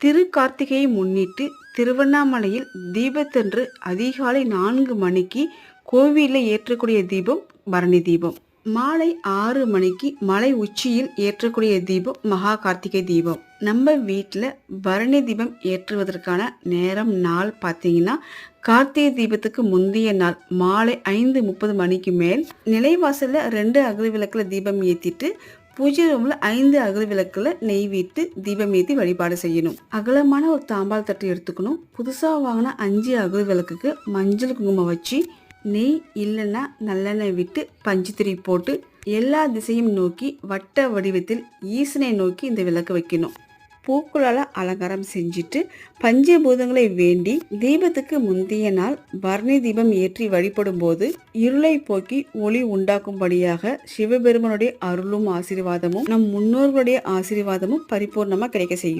திரு கார்த்திகையை முன்னிட்டு திருவண்ணாமலையில் தீபத்தன்று அதிகாலை நான்கு மணிக்கு கோவிலில் ஏற்றக்கூடிய தீபம் பரணி தீபம். மாலை ஆறு மணிக்கு மலை உச்சியில் ஏற்றக்கூடிய தீபம் மகா கார்த்திகை தீபம். நம்ம வீட்டில் பரணி தீபம் ஏற்றுவதற்கான நேரம் நாள் பார்த்தீங்கன்னா கார்த்திகை தீபத்துக்கு முந்தைய நாள் மாலை ஐந்து முப்பது மணிக்கு மேல் நிலைவாசலில் ரெண்டு அகல் விளக்கில் தீபம் ஏற்றிட்டு பூஜை ரூமில் ஐந்து அகல் விளக்கில் நெய் விட்டு தீபம் ஏற்றி வழிபாடு செய்யணும். அகலமான ஒரு தாம்பால் தட்டு எடுத்துக்கணும். புதுசாக வாங்கின அஞ்சு அகல் விளக்குக்கு மஞ்சள் குங்குமம் வச்சு நெய் இல்லைன்னா நல்லெண்ணெய் விட்டு பஞ்சுத்திரி போட்டு எல்லா திசையும் நோக்கி வட்ட வடிவத்தில் ஈசனை நோக்கி இந்த விளக்கு வைக்கணும். பூக்களால் அலங்காரம் செஞ்சுட்டு பஞ்சபூதங்களை வேண்டி தீபத்துக்கு முந்தைய நாள் பரணி தீபம் ஏற்றி வழிபடும் போது இருளை போக்கி ஒளி உண்டாக்கும்படியாக சிவபெருமனுடைய அருளும் ஆசீர்வாதமும் நம் முன்னோர்களுடைய ஆசீர்வாதமும் பரிபூர்ணமாக கிடைக்க செய்யும்.